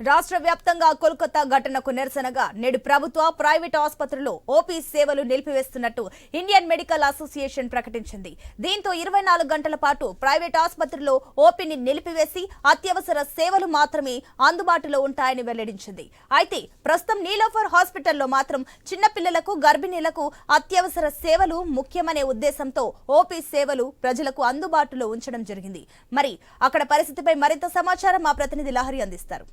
రాష్ట్ర వ్యాప్తంగా కోల్కతా ఘటనకు నిరసనగా నేడు ప్రభుత్వ ప్రైవేట్ ఆసుపత్రులు ఓపీ సేవలు నిలిపివేస్తున్నట్టు ఇండియన్ మెడికల్ అసోసియేషన్ ప్రకటించింది. దీంతో ఇరవై నాలుగు గంటల పాటు ప్రైవేట్ ఆసుపత్రుల్లో ఓపీని నిలిపివేసి అత్యవసర సేవలు మాత్రమే అందుబాటులో ఉంటాయని వెల్లడించింది. అయితే ప్రస్తుతం నీలోఫర్ హాస్పిటల్లో మాత్రం చిన్నపిల్లలకు గర్భిణీలకు అత్యవసర సేవలు ముఖ్యమనే ఉద్దేశంతో ఓపీ సేవలు ప్రజలకు అందుబాటులో ఉంచడం జరిగింది. మరి అక్కడ పరిస్థితిపై మరింత సమాచారం మా ప్రతినిధి లహరి అందిస్తారు.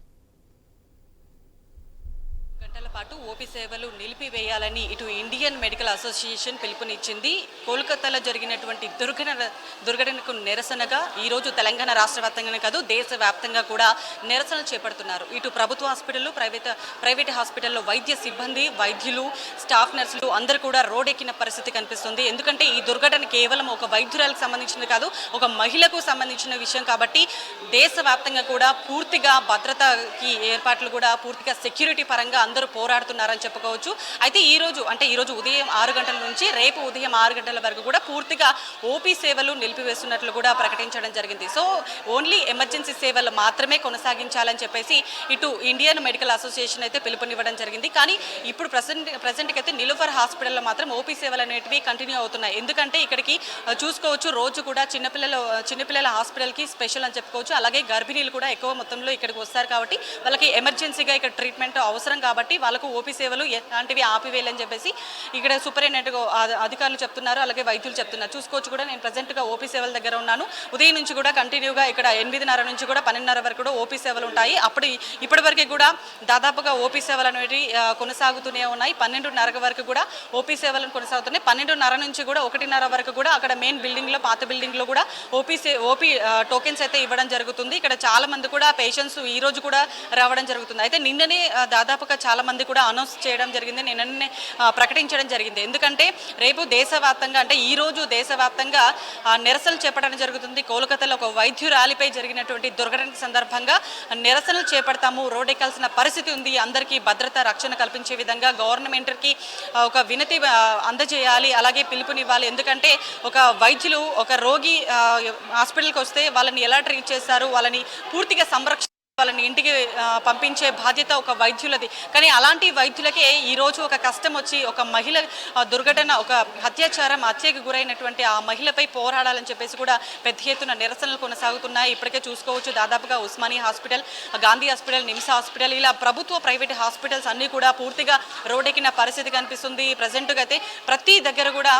పాటు ఓపీ సేవలు నిలిపివేయాలని ఇటు ఇండియన్ మెడికల్ అసోసియేషన్ పిలుపునిచ్చింది. కోల్కతాలో జరిగినటువంటి దుర్ఘటన దుర్ఘటనకు నిరసనగా ఈరోజు తెలంగాణ రాష్ట్ర వ్యాప్తంగానే కాదు దేశవ్యాప్తంగా కూడా నిరసనలు చేపడుతున్నారు. ఇటు ప్రభుత్వ హాస్పిటల్ ప్రైవేట్ ప్రైవేట్ హాస్పిటల్లో వైద్య సిబ్బంది వైద్యులు స్టాఫ్ నర్సులు అందరూ కూడా రోడెక్కిన పరిస్థితి కనిపిస్తుంది. ఎందుకంటే ఈ దుర్ఘటన కేవలం ఒక వైద్యురాలకు సంబంధించింది కాదు ఒక మహిళకు సంబంధించిన విషయం కాబట్టి దేశవ్యాప్తంగా కూడా పూర్తిగా భద్రతకి ఏర్పాట్లు కూడా పూర్తిగా సెక్యూరిటీ పరంగా అందరూ పోరాడుతున్నారని చెప్పుకోవచ్చు. అయితే ఈ రోజు అంటే ఈ రోజు ఉదయం ఆరు గంటల నుంచి రేపు ఉదయం ఆరు గంటల వరకు కూడా పూర్తిగా ఓపీ సేవలు నిలిపివేస్తున్నట్లు కూడా ప్రకటించడం జరిగింది. సో ఓన్లీ ఎమర్జెన్సీ సేవలు మాత్రమే కొనసాగించాలని చెప్పేసి ఇటు ఇండియన్ మెడికల్ అసోసియేషన్ అయితే పిలుపునివ్వడం జరిగింది. కానీ ఇప్పుడు ప్రజెంట్ ప్రజెంట్కి అయితే నిలుఫర్ హాస్పిటల్లో మాత్రం ఓపీ సేవలు అనేటివి కంటిన్యూ అవుతున్నాయి. ఎందుకంటే ఇక్కడికి చూసుకోవచ్చు రోజు కూడా చిన్నపిల్లల చిన్నపిల్లల హాస్పిటల్కి స్పెషల్ అని చెప్పుకోవచ్చు. అలాగే గర్భిణీలు కూడా ఎక్కువ మొత్తంలో ఇక్కడికి వస్తారు కాబట్టి వాళ్ళకి ఎమర్జెన్సీగా ఇక్కడ ట్రీట్మెంట్ అవసరం కాబట్టి వాళ్ళకు ఓపీ సేవలు ఎలాంటివి ఆపివేయాలని చెప్పేసి ఇక్కడ సూపరింటెండెంట్ అధికారులు చెప్తున్నారు అలాగే వైద్యులు చెప్తున్నారు. చూసుకోవచ్చు కూడా నేను ప్రజెంట్గా ఓపీ సేవల దగ్గర ఉన్నాను. ఉదయం నుంచి కూడా కంటిన్యూగా ఇక్కడ ఎనిమిదిన్నర నుంచి కూడా పన్నెండున్నర వరకు కూడా ఓపీ సేవలు ఉంటాయి. అప్పుడు ఇప్పటివరకు కూడా దాదాపుగా ఓపీ సేవలు అనేవి కొనసాగుతూనే ఉన్నాయి. పన్నెండున్నర వరకు కూడా ఓపీ సేవలను కొనసాగుతున్నాయి. పన్నెండున్నర నుంచి కూడా ఒకటిన్నర వరకు కూడా అక్కడ మెయిన్ బిల్డింగ్లో పాత బిల్డింగ్లో కూడా ఓపీ సే ఓపీ టోకెన్స్ అయితే ఇవ్వడం జరుగుతుంది. ఇక్కడ చాలా మంది కూడా పేషెంట్స్ ఈ రోజు కూడా రావడం జరుగుతుంది. అయితే నిన్ననే దాదాపుగా చాలా మంది కూడా అనౌన్స్ చేయడం జరిగింది నిన్ననే ప్రకటించడం జరిగింది. ఎందుకంటే రేపు దేశవ్యాప్తంగా అంటే ఈ రోజు దేశవ్యాప్తంగా నిరసనలు చేపట్టడం జరుగుతుంది. కోల్కతాలో ఒక వైద్యురాలిపై జరిగినటువంటి దుర్ఘటన సందర్భంగా నిరసనలు చేపడతాము. రోడ్డెక్కాల్సిన పరిస్థితి ఉంది. అందరికీ భద్రత రక్షణ కల్పించే విధంగా గవర్నమెంట్కి ఒక వినతి అందజేయాలి. అలాగే పిలుపునివ్వాలి. ఎందుకంటే ఒక వైద్యులు ఒక రోగి హాస్పిటల్కి వస్తే వాళ్ళని ఎలా ట్రీట్ చేస్తారు? వాళ్ళని పూర్తిగా సంరక్షణ వాళ్ళని ఇంటికి పంపించే బాధ్యత ఒక వైద్యులది. కానీ అలాంటి వైద్యులకే ఈరోజు ఒక కష్టం వచ్చి ఒక మహిళ దుర్ఘటన ఒక అత్యాచారం హత్యకు గురైనటువంటి ఆ మహిళపై పోరాడాలని చెప్పేసి కూడా పెద్ద ఎత్తున నిరసనలు కొనసాగుతున్నాయి. ఇప్పటికే చూసుకోవచ్చు దాదాపుగా Osmania hospital Gandhi hospital NIMS hospital ఇలా ప్రభుత్వ ప్రైవేట్ హాస్పిటల్స్ అన్నీ కూడా పూర్తిగా రోడ్డెక్కిన పరిస్థితి కనిపిస్తుంది. ప్రజెంట్గా అయితే ప్రతి దగ్గర కూడా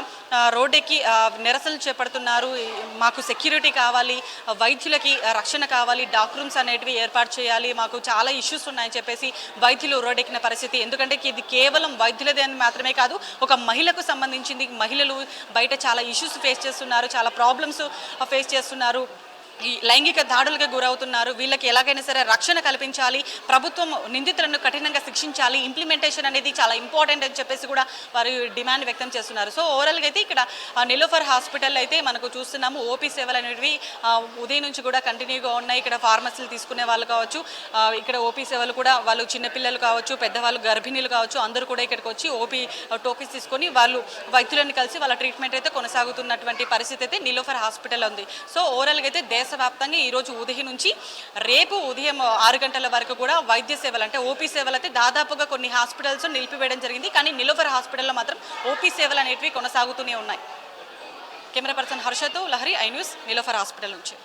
రోడ్డెక్కి నిరసనలు చేపడుతున్నారు. మాకు సెక్యూరిటీ కావాలి వైద్యులకి రక్షణ కావాలి డాక్ రూమ్స్ అనేటివి ఏర్పాటు చేయాలి మాకు చాలా ఇష్యూస్ ఉన్నాయని చెప్పేసి వైద్యులు రోడ్డెక్కిన పరిస్థితి. ఎందుకంటే ఇది కేవలం వైద్యులదే అని మాత్రమే కాదు ఒక మహిళకు సంబంధించింది మహిళలు బయట చాలా ఇష్యూస్ ఫేస్ చేస్తున్నారు చాలా ప్రాబ్లమ్స్ ఫేస్ చేస్తున్నారు. లైంగిక దాడులకు గురవుతున్నారు. వీళ్ళకి ఎలాగైనా సరే రక్షణ కల్పించాలి. ప్రభుత్వం నిందితులను కఠినంగా శిక్షించాలి. ఇంప్లిమెంటేషన్ అనేది చాలా ఇంపార్టెంట్ అని చెప్పేసి కూడా వారు డిమాండ్ వ్యక్తం చేస్తున్నారు. సో ఓవరాల్గా అయితే ఇక్కడ నిలోఫర్ హాస్పిటల్ అయితే మనకు చూస్తున్నాము. ఓపీ సేవలు అనేవి ఉదయం నుంచి కూడా కంటిన్యూగా ఉన్నాయి. ఇక్కడ ఫార్మసీలు తీసుకునే వాళ్ళు కావచ్చు ఇక్కడ ఓపీ సేవలు కూడా వాళ్ళు చిన్నపిల్లలు కావచ్చు పెద్దవాళ్ళు గర్భిణీలు కావచ్చు అందరూ కూడా ఇక్కడికి వచ్చి ఓపీ టోకెన్స్ తీసుకొని వాళ్ళు వైద్యులను కలిసి వాళ్ళ ట్రీట్మెంట్ అయితే కొనసాగుతున్నటువంటి పరిస్థితి అయితే నిలోఫర్ హాస్పిటల్ ఉంది. సో ఓవరాల్గా అయితే దేశవ్యాప్తంగా ఈ రోజు ఉదయం నుంచి రేపు ఉదయం ఆరు గంటల వరకు కూడా వైద్య సేవలు అంటే ఓపీ సేవలు అయితే దాదాపుగా కొన్ని హాస్పిటల్స్ నిలిపివేయడం జరిగింది. కానీ నిలోఫర్ హాస్పిటల్లో మాత్రం ఓపీ సేవలు అనేటివి కొనసాగుతూనే ఉన్నాయి. Camera person హర్షతో Lahari I news Niloufer hospital నుంచి.